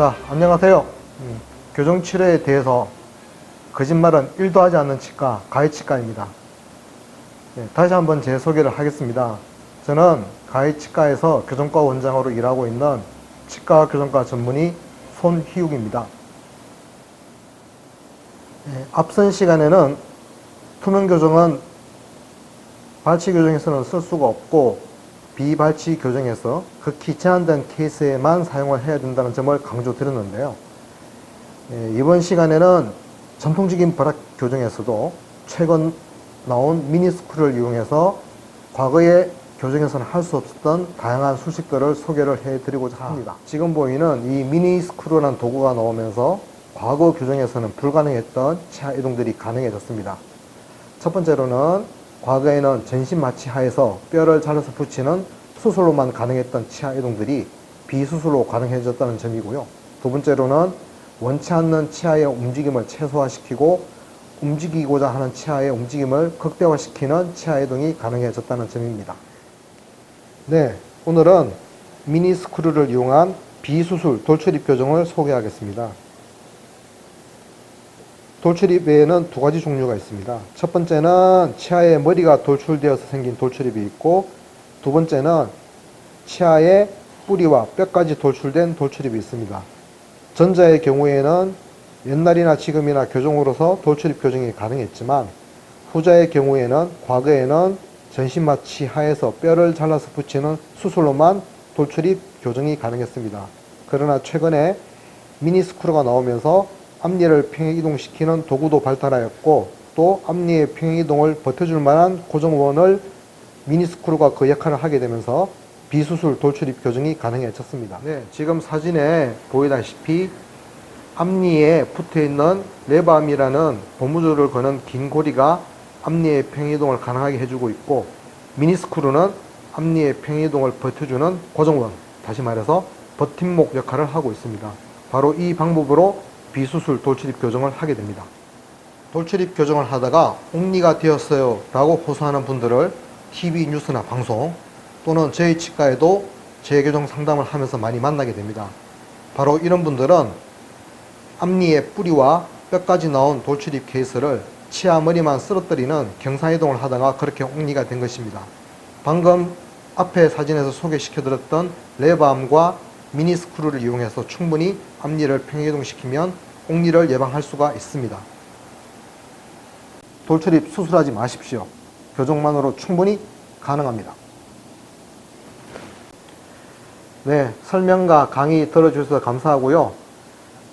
자, 안녕하세요. 음, 교정 치료에 대해서 거짓말은 1도 하지 않는 치과, 가해치과입니다. 네, 다시 한번 제 소개를 하겠습니다. 저는 가해치과에서 교정과 원장으로 일하고 있는 치과 교정과 전문의 손희욱입니다. 네, 앞선 시간에는 투명 교정은 발치 교정에서는 쓸 수가 없고 비발치 교정에서 극히 제한된 케이스에만 사용을 해야 된다는 점을 강조드렸는데요. 예, 이번 시간에는 전통적인 버락 교정에서도 최근 나온 미니스크를 이용해서 과거의 교정에서는 할 수 없었던 다양한 수식들을 소개를 해드리고자 합니다. 지금 보이는 이 미니스크루라는 도구가 나오면서 과거 교정에서는 불가능했던 치아 이동들이 가능해졌습니다. 첫 번째로는 과거에는 전신 마취하에서 뼈를 잘라서 붙이는 수술로만 가능했던 치아 이동들이 비수술로 가능해졌다는 점이고요. 두 번째로는 원치 않는 치아의 움직임을 최소화시키고 움직이고자 하는 치아의 움직임을 극대화시키는 치아 이동이 가능해졌다는 점입니다. 네, 오늘은 미니 스크루를 이용한 비수술 돌출입 교정을 소개하겠습니다. 돌출입 외에는 두 가지 종류가 있습니다. 첫 번째는 치아에 머리가 돌출되어서 생긴 돌출입이 있고, 두 번째는 치아에 뿌리와 뼈까지 돌출된 돌출입이 있습니다. 전자의 경우에는 옛날이나 지금이나 교정으로서 돌출입 교정이 가능했지만, 후자의 경우에는 과거에는 전신마취 하에서 뼈를 잘라서 붙이는 수술로만 돌출입 교정이 가능했습니다. 그러나 최근에 미니스크루가 나오면서 앞니를 평행 이동시키는 도구도 발달하였고 또 앞니의 평행 이동을 버텨줄 만한 고정원을 미니스크루가 그 역할을 하게 되면서 비수술 돌출입 교정이 가능해졌습니다. 네, 지금 사진에 보이다시피 앞니에 붙어 있는 레바암이라는 고무줄을 거는 긴 고리가 앞니의 평행 이동을 가능하게 해주고 있고 미니스크루는 앞니의 평행 이동을 버텨주는 고정원, 다시 말해서 버팀목 역할을 하고 있습니다. 바로 이 방법으로 비수술 돌출입 교정을 하게 됩니다. 돌출입 교정을 하다가 옥리가 되었어요 라고 호소하는 분들을 TV 뉴스나 방송 또는 저희 치과에도 재교정 상담을 하면서 많이 만나게 됩니다. 바로 이런 분들은 앞니의 뿌리와 뼈까지 나온 돌출입 케이스를 치아 머리만 쓰러뜨리는 경사이동을 하다가 그렇게 옥리가 된 것입니다. 방금 앞에 사진에서 소개시켜드렸던 레바암과 미니 스크루를 이용해서 충분히 앞니를 평행이동시키면 옥리를 예방할 수가 있습니다. 돌출입 수술하지 마십시오. 교정만으로 충분히 가능합니다. 네, 설명과 강의 들어주셔서 감사하고요.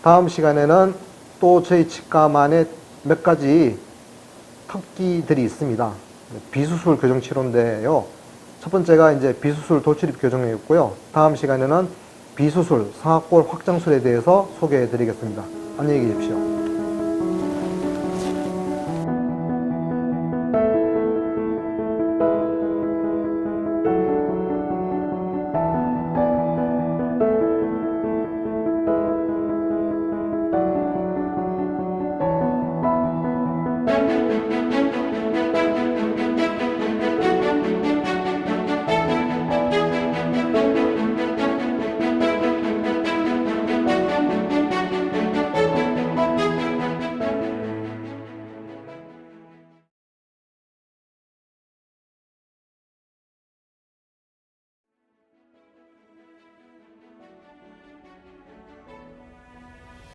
다음 시간에는 또 저희 치과만의 몇 가지 특기들이 있습니다. 비수술 교정 치료인데요. 첫 번째가 이제 비수술 돌출입 교정이었고요. 다음 시간에는 비수술 성악골 확장술에 대해서 소개해 드리겠습니다. 안녕히 계십시오.